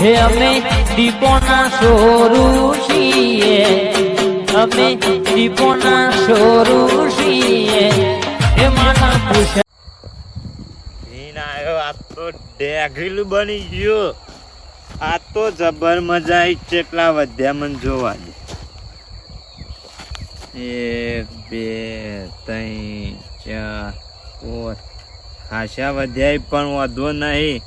હે અમે દીપોના સોરું છીએ. અમે દીપોના સોરું છીએ. હે માના પૂછ આ તો જબર મજા આવી કેટલા વધ્યા મને જોવા દે. એક, બે, ત્રણ, ચાર, પાંચ. ખાસા વધ્યા પણ વધો નહીં.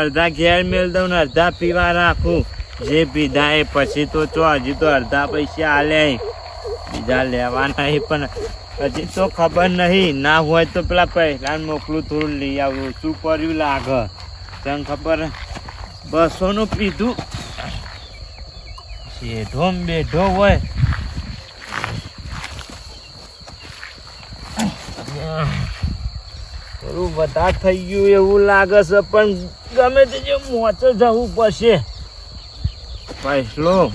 અડધા ઘેર મેળ દઉં ને અડધા પીવા રાખું. જે પીધા એ પછી તો ચો, હજી તો અડધા પૈસા આલે બીજા લેવાના એ પણ હજી તો ખબર નહીં. ના હોય તો પેલા પહેલા મોકલું, થોડું લઈ આવું. શું કર્યું લાગે? તને ખબર? બસોનું પીધું. બેઠો બેઠો હોય. થોડું વધારે થઈ ગયું એવું લાગે છે, પણ ગમે તે જે મોચો જવું પડશે. પૈસલો.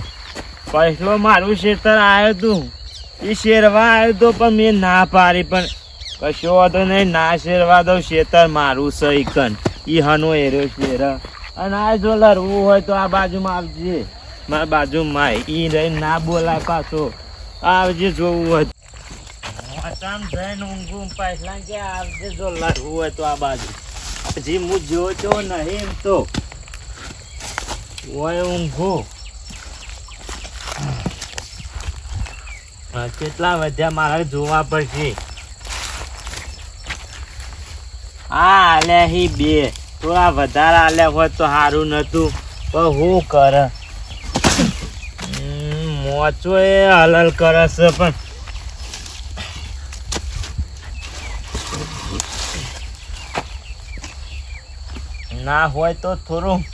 પૈસલો મારું શેતર આવ્યો તું. એ શેરવા આવ્યો તો પણ મેં ના પાડી પણ કશો વાંધો નહીં ના શેરવા દઉં શેતર મારું છે ઈકન. ઈ હનો એરો શેર. અને આ જો લડવું હોય તો આ બાજુમાં આવજે. મારા બાજુમાં એ રહી ના બોલાય પાછો. આવજે જોવું હોય મોટામ જઈને ઊંઘું પૈસા કે આવજે જો લડવું હોય તો આ બાજુ. હજી હું જોજો નહીં એમ તો હોય ઊંઘો. કેટલા વધ્યા મારે જોવા પડશે. હા આલ્યા હી બે. થોડા વધારે આલ્યા હોત તો સારું નતું. પણ હું કર. મોચો એ હલલ કરશે પણ ના હોય તો થોડું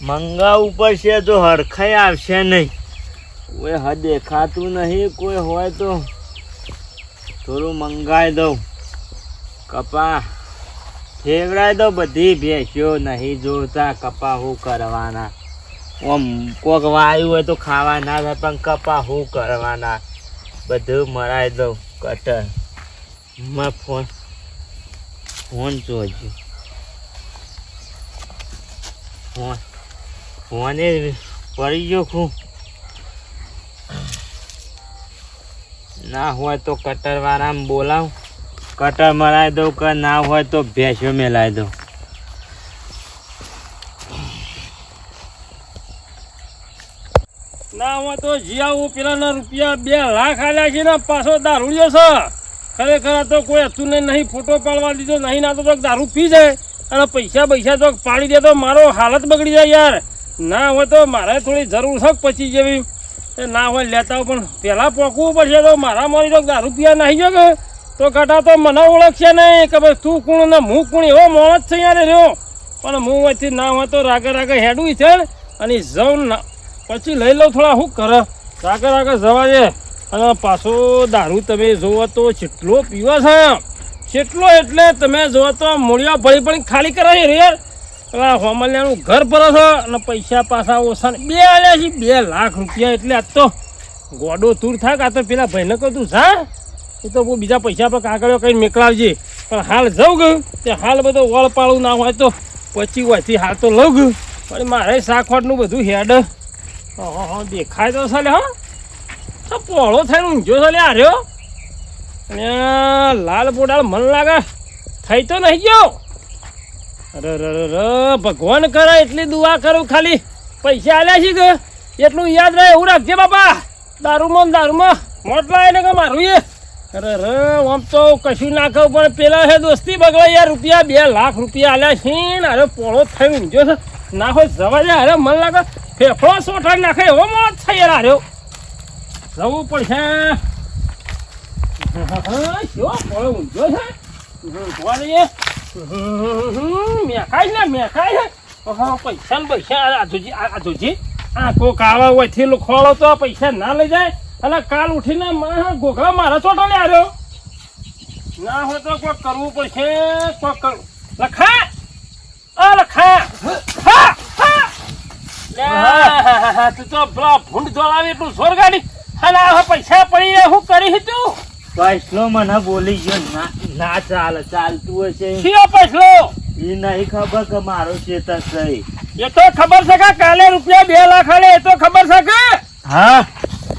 મંગાવવું પડશે, જો હરખાઈ આવશે નહીં. કોઈ હ દેખાતું નહીં, કોઈ હોય તો થોડું મંગાવી દઉં. કપા ફેવડાવી દો બધી ભેંસ્યો નહીં જોતા, કપા હું કરવાના? ઓમ, કોક વાયુ હોય તો ખાવા ના થાય પણ કપા હું કરવાના? બધું મરાઈ દઉં, કટર. મેં ફોન ફોન જોજો. ફોન પડી ગયો છું. ના હોય તો કટર વાળામાં બોલાવ. કટર મરાવી દઉં કે ના હોય તો ભેંસો મેલાઈ દઉં. ના હોય તો જીયાવું પેલાના રૂપિયા બે લાખ આલ્યા છે ને, પાછો દારૂ છે. ખરેખર તો કોઈ હતું નહીં, ફોટો પાડવા દીધો, નહીં ના તો દારૂ પી જાય. અને પૈસા પૈસા તો પાડી દે તો મારો હાલત બગડી જાય યાર. ના હોય તો મારે થોડી જરૂર છે પછી જેવી. ના હોય લેતા પણ પહેલાં પોકવું પડશે તો મારા મારી તો દારૂ પીવા નાહી ગયો કે? તો કાટા તો મને ઓળખશે નહીં કે ભાઈ તું કોણ ને હું કોણ એવો માણસ છે યાર રહ્યો પણ હું અહીંથી ના હોય તો રાગે રાગે હેડું છે અને જઉં ના. પછી લઈ લઉં થોડા શું કરે રાગે રાગે જવા દે. અને પાછો દારૂ તમે જોવો તો કેટલો પીવા છે. કેટલો એટલે તમે જો તો મૂળિયા ભળી પણ ખાલી કરાવી રે પેલા હોમલિયાનું ઘર ભરો છો અને પૈસા પાછા ઓછા ને બે આલ્યા છે, બે લાખ રૂપિયા એટલે આજ તો ગોડો તૂર થાય આ તો પેલા ભાઈને કહું તું, જા. એ તો હું બીજા પૈસા પર કાગળો કઈ મેકલાવજે. પણ હાલ જવું ગયું. તે હાલ બધો વળ પાળું ના હોય તો પછી હોયથી હાલ તો લઉં ગયું. પણ મારે શાકવાટનું બધું હેડ. હા દેખાય તો સાલે હા. તો પોળો થઈને ઊંઝો સાલે આ અને લાલ બોડાળ મન લાગે. થઈ તો નહીં ગયો. અરે ર ભગવાન કરે એટલી દુઆ કરું ખાલી. પૈસા આલ્યા છે કે? એટલું યાદ રહે એવું રાખજે બાપા. દારૂમાં દારૂમાં. મોટલા એને કે મારું એ? અરે રે આમ તો કશું ના કહું, પણ પેલા હે દોસ્તી બગડે યાર રૂપિયા બે લાખ રૂપિયા આલ્યા છે ને. અરે, પોળો થઈ ને છે. ના હોય જવા દે. અરે, મન લાગે ફેફડો સોઠા નાખે. એવો મોત થઈ યાર આર્યો. જવું પડશે. કેવો પોળો ઊંધો છે દઈએ મેખાય ને મેખાય પૈસા ને પૈસા આ જોજી આ કોક આવા હોયથી ખોળો તો પૈસા ના લઈ જાય અને કાલ ઉઠીને ગોખલા મારા ચોટો લે આવ્યો ના હોય તો કોક કરવું પડશે કોક કરવું લખા આ લખા હા હા, તું તો ભૂંડ દોડાવી એટલું જોર ગાડી. અને પૈસા પડી શું કરી તું પૈસલો મને બોલી ગયો ના ના ચાલે ચાલતું હશે શિયો પૈસલો એ નહીં ખબર કે મારો ખેતર છે એ તો ખબર છે કે કાલે રૂપિયા બે લાખ આલે એ તો ખબર છે કે? હા?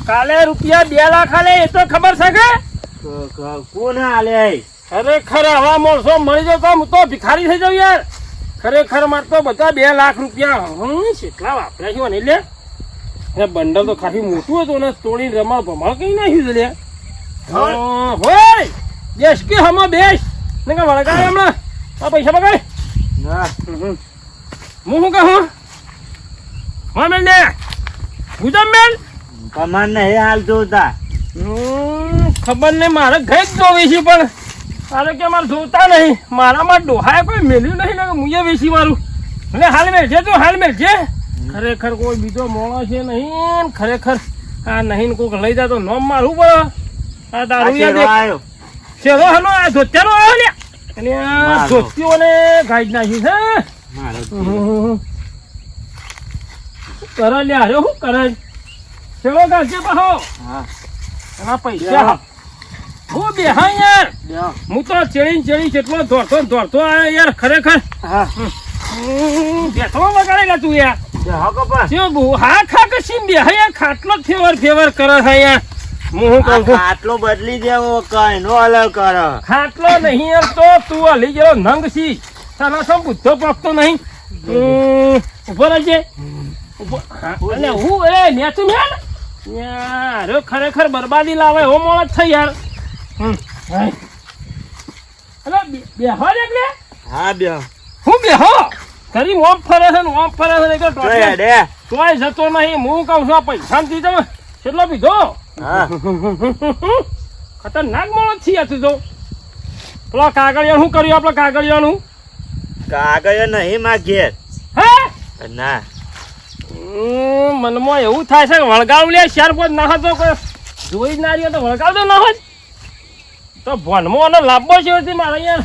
કાલે રૂપિયા બે લાખ આલે એ તો ખબર છે કે? કોને આલે ખરેખર હવા માણસો મળી જતો તો હું તો ભિખારી થઈ જાઉં યાર. ખરેખર મારે તો બધા બે લાખ રૂપિયા હું કેટલા વાપર્યા છે ને લે. એ બંડલ તો ખાસી મોટું હતું ને તોડી રમા ભમાળ કઈ નાખ્યું છે લે? હોય બેસ કે હમો બેસ? ને કે વળગાડે હમણાં. આ પૈસા ના. હું શું કહું? હા મેલ ને ગુજામ મેલ કમાન નહીં હાલ જોતા. ખબર નહીં મારે ગઈ જ જોવી છે પણ મારે કે મારે જોતા નહીં. મારામાં ડોહાએ કોઈ મેલ્યું નહીં ને મુએ વેચી મારું. એટલે હાલ મેળજે તો હાલ મેળજે ખરેખર કોઈ બીજો મોણો છે નહીં ખરેખર આ નહીં કોઈક લઈ જાય તો નોમ મારવું પડે. આ આ દારૂ યાદ આયો? હલો આ ધોત્યાનો આવ્યો લ્યા? અને આ મારો. ધોતીઓને નાખી છે મારો હમ. શું કરે લ્યા અરે શું કરે? શેરો ગાજે પાહો હા. એના પૈસા હું. બેહા યાર. હું. તો ચેડી ચેડી કેટલો દોડતો દોડતો આવ્યો યાર ખરેખર. હા. બેઠો વગાડેલા તું યાર. બેહો બહુ. હા ખા કે સીમ બે યાર ખાટલો ફેવર ફેવર કરે છે યાર. હું શું કહું છું? આટલો બદલી દેવો કઈ નો અલગ કર. ખાટલો નહીં યાર તો તું હલી ગયો નંગ છી. તારા સમ બુદ્ધો પકતો નહીં. ઉપર ઊભો રહેજે. અને હું એ નેચું મેલ યાર ખરેખર બરબાદી લાવે હો મોળ જ થઈ યાર. અરે બેહો રે એટલે. હા બેહો હું બેહો? કરી ઓમ ફરે છે ને ઓમ ફરે છે ને તોય જતો નહીં. હું કહું છું આ પૈસા તમે કેટલો પીધો? હા. ખતરનાક માણસ છીએ તું તો પેલા કાગળિયા શું કર્યું આપણે કાગળિયાનું? કાગળિયા નહીં માં ઘેર. હે? ના. મનમાં એવું થાય છે કે વળગાવ લે શેર કોઈ ના હતો કોઈ જોઈ જ ના રહ્યો તો વળગાવ તો ના હોય તો ભણમાં અને લાભો છે મારે અહીંયા.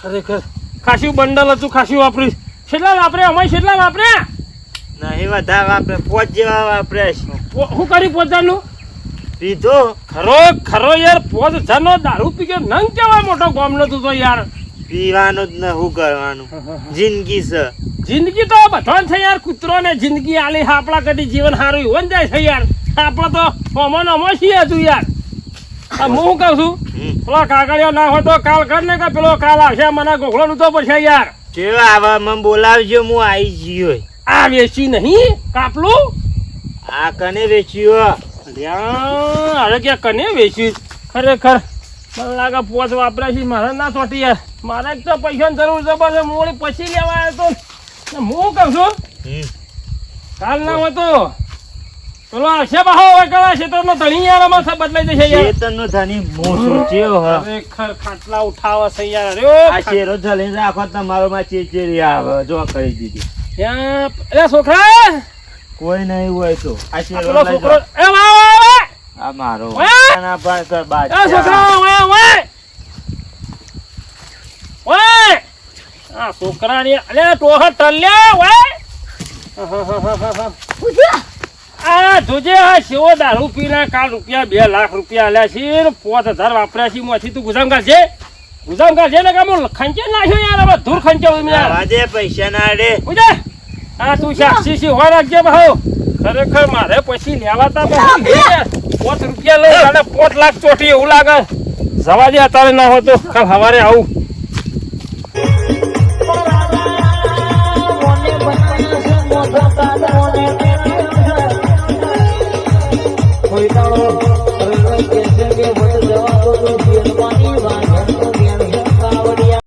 ખરેખર ખાસું બંડલ હતું ખાસું વાપર્યું. કેટલા વાપરે અમે કેટલા વાપર્યા. નહીં વધારે વાપરે પોત જેવા વાપરે. શું કર્યું પોતાનું? પીધો. ખરો ખરો યાર પોત હજારનો દારૂ પી નંગ કેવા મોટો ગોમનો તું તો યાર? પીવાનું જ ને શું કરવાનું? જિંદગી છે. જિંદગી તો બધાને છે યાર કૂતરો ને જિંદગી આલી આપણા કદી જીવન સારું એવું જાય છે યાર. આપણે તો અમો અમો છીએ તું યાર. હું શું કહું છું. પેલો કાગળિયો ના હોય તો કાલ કર ને કે પેલો કાલ આવશે મને ગોખલો નું તો પછી યાર. કેવા આવા મને બોલાવજો હું આવી ગયો. આ વેચી નહીં? કાપલું? આ કને વેચ્યું અરે ક્યાં કને વેચ્યું? ખરેખર મને લાગે પોચ વાપરાય છે મારે ના ચોટી યાર. મારે તો પૈસાની જરૂર છે બસ મોડી પછી લેવા આવ્યો તો. હું કહું છું. કાલ ના હોય તો. પેલો આવશે બાહો હવે કળા ક્ષેત્રનો ધણી યાર અમારે સબ બદલાઈ જશે યાર. ચેતનનો ધણી મોં સોચ્યો હ ખરેખર ખાટલા ઉઠાવે છે યાર અરે આ શેરો જલીને રાખો તમારો માં ચેચેરી આવે જો કરી દીધી. ત્યાં અરે છોકરા! કોઈ નહીં હોય તો. આ આ પેલો છોકરો એ વા વા વા આ મારો ઓય! આના પર કર એ છોકરા ઓય ઓય ઓય આ છોકરાની અરે ટોહ ટલ્યા ઓય આ જોજે આ સેવો દારૂ પીને કાલ રૂપિયા બે લાખ રૂપિયા આલ્યા છે પોત હજાર વાપર્યા છે માંથી તું ગુજામ કરજે. ગુજામ કરજે જેને કામ ખંચે નાખ્યો યાર હવે ધૂર ખંચાવ યાર. આજે પૈસા ના રે બુજે આ તું સાક્ષી સી હોય રાખજે ભાવ ખરેખર મારે પછી લેવાતા બહુ પોત રૂપિયા લઈ અને પોત લાખ ચોટી એવું લાગે. જવા દે અત્યારે ના હોય તો કાલ સવારે આવું. કોઈ